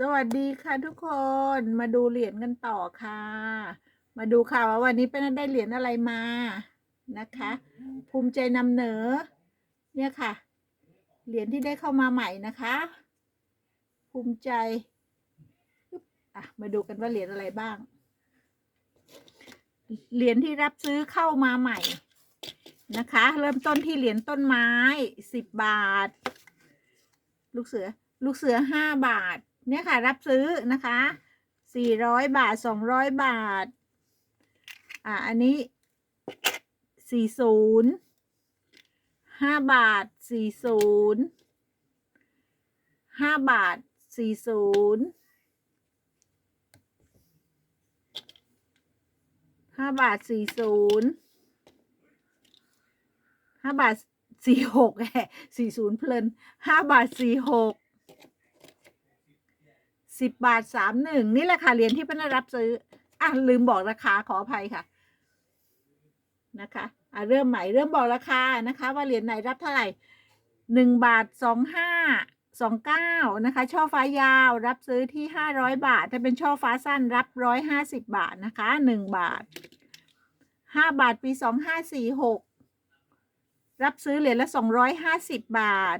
สวัสดีค่ะทุกคนมาดูเหรียญกันต่อค่ะ มาดูค่ะว่าวันนี้เป็นได้เหรียญอะไรมานะคะ ภูมิใจนำเหนอ เนี่ยค่ะ เหรียญที่ได้เข้ามาใหม่นะคะ ภูมิใจอะมาดูกันว่าเหรียญอะไรบ้าง เหรียญที่รับซื้อเข้ามาใหม่นะคะ เริ่มต้นที่เหรียญต้นไม้สิบบาท ลูกเสือ ลูกเสือห้าบาท เนี่ยค่ะ รับซื้อนะคะสี่ร้อยบาทสองร้อยบาท อ่า อันนี้สี่ศูนย์ห้าบาทสี่ศูนย์ห้าบาทสี่ศูนย์ห้าบาทสี่ศูนย์ห้าบาทสี่หกแหสี่ศูนย์เพลินห้าบาทสี่หก สิบบาทสามหนึ่งนี่แหละค่ะเหรียญที่เพิ่นรับซื้ออะลืมบอกราคาขออภัยค่ะนะคะอะเริ่มใหม่เริ่มบอกราคานะคะ ว่าเหรียญไหนรับเท่าไหร่หนึ่งบาทสองห้าสองเก้านะคะ ช่อฟ้ายาวรับซื้อที่ห้าร้อยบาท ถ้าเป็นช่อฟ้าสั้นรับร้อยห้าสิบบาทนะคะหนึ่งบาทห้าบาทปีสองห้าสี่หกรับซื้อเหรียญละสองร้อยห้าสิบบาท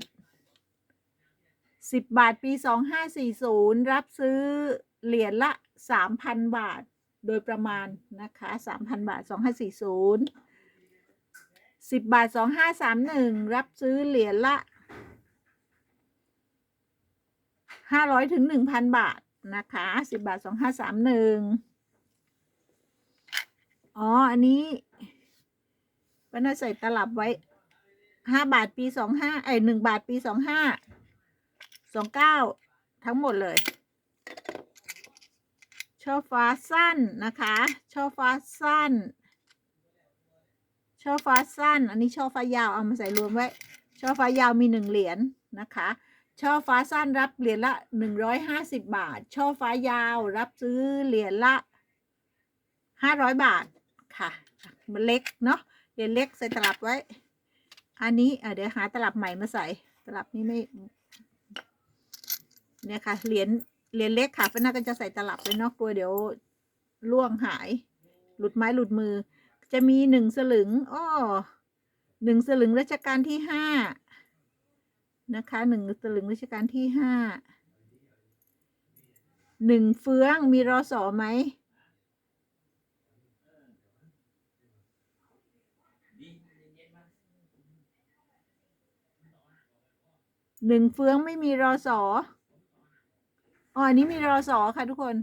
สิบบาทปีสองห้าสี่ศูนย์รับซื้อเหรียญละสามพันบาทโดยประมาณนะคะสามพันบาทสองห้าสี่ศูนย์สิบบาทสองห้าสามหนึ่งรับซื้อเหรียญละห้าร้อยถึงหนึ่งพันบาทนะคะสิบบาทสองห้าสามหนึ่งอ๋อ อันนี้ป้าน่าใส่ตลับไว้ห้าบาทปีสองห้าไอหนึ่งบาทปีสองห้า สองเก้าทั้งหมดเลยช่อฟ้าสั้นนะคะช่อฟ้าสั้นช่อฟ้าสั้น อันนี้ช่อฟ้ายาวเอามาใส่รวมไว้ช่อฟ้ายาวมีหนึ่งเหรียญนะคะช่อฟ้าสั้นรับเหรียญละหนึ่งร้อยห้าสิบบาท ช่อฟ้ายาวรับซื้อเหรียญละห้าร้อยบาทค่ะ มันเล็กเนาะเหรียญเล็กใส่ตลับไว้ อันนี้เดี๋ยวหาตลับใหม่มาใส่ ตลับนี้ไม่ เนี่ยค่ะเหรียญเหรียญเล็กค่ะเพื่นน่าก็จะใส่ตลับไว้เนอกกลัวเดี๋ยวล่วงหาย หลุดไม้หลุดมือ จะมีหนึ่งสลึงอ้อหนึ่งสลึงรัชกาลที่ห้านะคะหนึ่งสลึงรัชกาลที่ห้าหนึ่งเฟืองมีรอสอไหมหนึ่งเฟืองไม่มีรอสอ อ๋ออันนี้มีรอสอค่ะทุกคน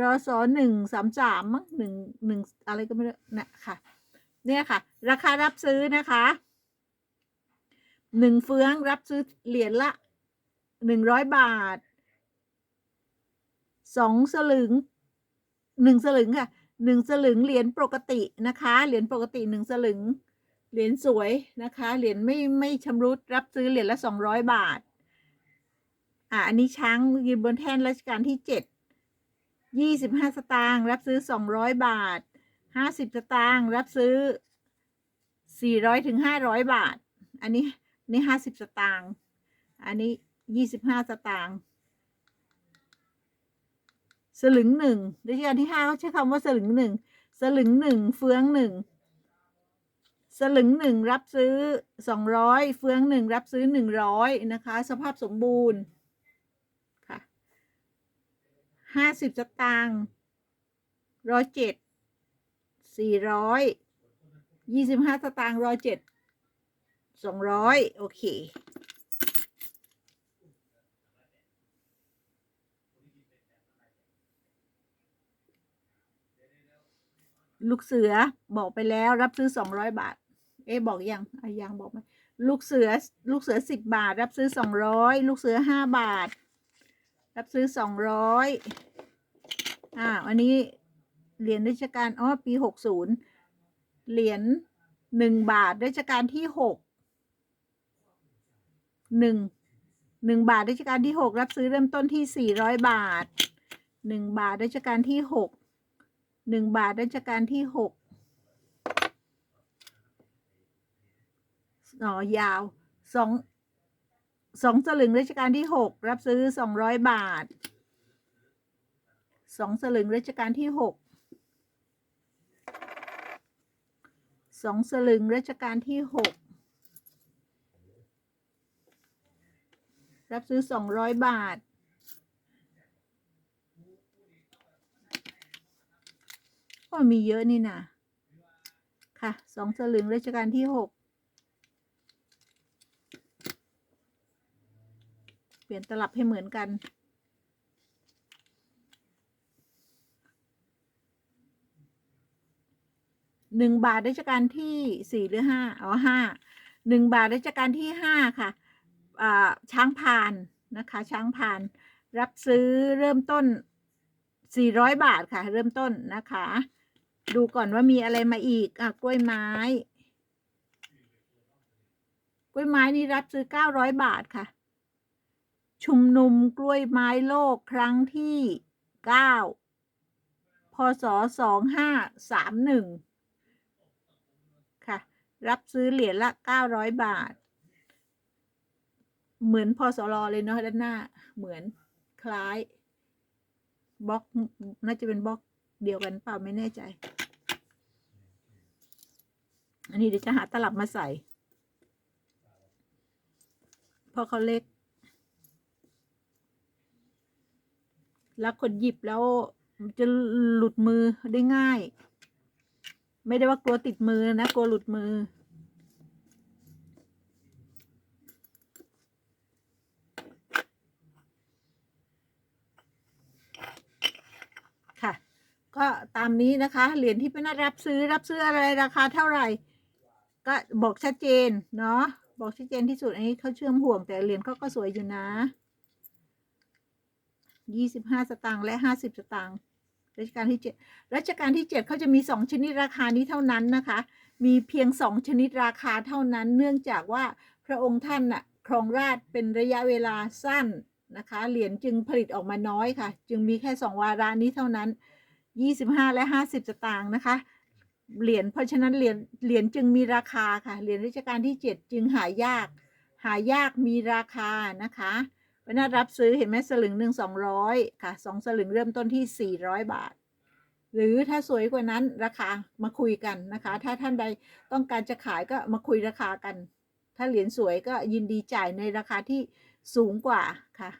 รอสอหนึ่งสามสามมั้งหนึ่งหนึ่งอะไรก็ไม่รู้นะค่ะ เนี่ยค่ะ ราคารับซื้อนะคะหนึ่งเฟืองรับซื้อเหรียญละหนึ่งร้อยบาทสองสลึงหนึ่งสลึงค่ะหนึ่งสลึงเหรียญปกตินะคะเหรียญปกติหนึ่งสลึงเหรียญสวยนะคะเหรียญไม่ไม่ชำรุดรับซื้อเหรียญละสองร้อยบาท อ่าอันนี้ช้างยืนบนแท่นรัชกาลที่เจ็ดยี่สิบห้าสตางค์รับซื้อสองร้อยบาทห้าสิบสตางค์รับซื้อสี่ร้อยถึงห้าร้อยบาท อันนี้นี่ห้าสิบสตางค์อันนี้ยี่สิบห้าสตางค์สลึงหนึ่งรัชกาลที่ห้าเขาใช้คำว่าสลึงหนึ่งสลึงหนึ่งเฟืองหนึ่งสลึงหนึ่งรับซื้อสองร้อยเฟืองหนึ่งรับซื้อหนึ่งร้อยนะคะ สภาพสมบูรณ์ค่ะ ห้าสิบสตางค์ร้อยเจ็ดสี่ร้อยยี่สิบห้าสตางค์ร้อยเจ็ดสองร้อยโอเค ลูกเสือบอกไปแล้วรับซื้อสองร้อยบาท เอ๊บอกยังอยังบอกไหมลูกเสือ ลูกเสือสิบบาท รับซื้อสองร้อยลูกเสือห้าบาท รับซื้อสองร้อยอ่าอันนี้เหรียญราชการอ๋อปีหกศูนย์เหรียญหนึ่งบาทราชการที่หกหนึ่งหนึ่งบาทราชการที่หกรับซื้อเริ่มต้นที่สี่ร้อยบาทหนึ่งบาทราชการที่หกหนึ่งบาทราชการที่หกอ๋อยาวสอง สองสลึงรัชกาลที่หกรับซื้อสองร้อยบาทสองสลึงรัชกาลที่หกสองสลึงรัชกาลที่หกรับซื้อสองร้อยบาทก็มีเยอะนี่นะค่ะสองสลึงรัชกาลที่หก เป ลี่ยนตลับให้เหมือนกัน หนึ่งบาทรัชกาลที่สี่หรือห้าอ๋อห้าหนึ่งบาทรัชกาลที่ห้าค่ะช้างพานนะคะ ช้างพาน รับซื้อเริ่มต้นสี่ร้อยบาทค่ะ เริ่มต้นนะคะ ดูก่อนว่ามีอะไรมาอีกอะกล้วยไม้กล้วยไม้นี่รับซื้อเก้าร้อยบาทค่ะ ชุมนุมกล้วยไม้โลกครั้งที่เก้าพศสองห้าสามหนึ่งค่ะ รับซื้อเหรียญละเก้าร้อยบาท เหมือนพศรเลยเนาะด้านหน้า เหมือนคล้ายบล็อกน่าจะเป็นบล็อกเดียวกันเปล่าไม่แน่ใจ อันนี้เดี๋ยวจะหาตลับมาใส่ เพราะเขาเล็ก แล้วคนหยิบแล้วจะหลุดมือได้ง่าย ไม่ได้ว่ากลัวติดมือนะกลัวหลุดมือ ค่ะ ก็ตามนี้นะคะเหรียญที่เป็นรับซื้อรับซื้ออะไรราคาเท่าไหร่ ก็บอกชัดเจนเนาะบอกชัดเจนที่สุดอันนี้เขาเชื่อมห่วงแต่เหรียญเขาก็สวยอยู่นะ ยี่สิบห้าสตางค์และห้าสิบสตางค์รัชกาลที่เจ็ดรัชกาลที่เจ็ดเขาจะมีสองชนิดราคานี้เท่านั้นนะคะ มีเพียงสองชนิดราคาเท่านั้น เนื่องจากว่าพระองค์ท่านน่ะครองราชเป็นระยะเวลาสั้นนะคะ เหรียญจึงผลิตออกมาน้อยค่ะ จึงมีแค่สองวาระนี้เท่านั้นยี่สิบห้าและห้าสิบสตางค์นะคะเหรียญเพราะฉะนั้นเหรียญเหรียญจึงมีราคาค่ะเหรียญรัชกาลที่เจ็ดจึงหายาก หายากมีราคานะคะ เวลารับซื้อเห็นไหมสลึงหนึ่งสองร้อยค่ะสองสลึงเริ่มต้นที่สี่ร้อยบาท หรือถ้าสวยกว่านั้นราคามาคุยกันนะคะ ถ้าท่านใดต้องการจะขายก็มาคุยราคากัน ถ้าเหรียญสวยก็ยินดีจ่ายในราคาที่สูงกว่าค่ะ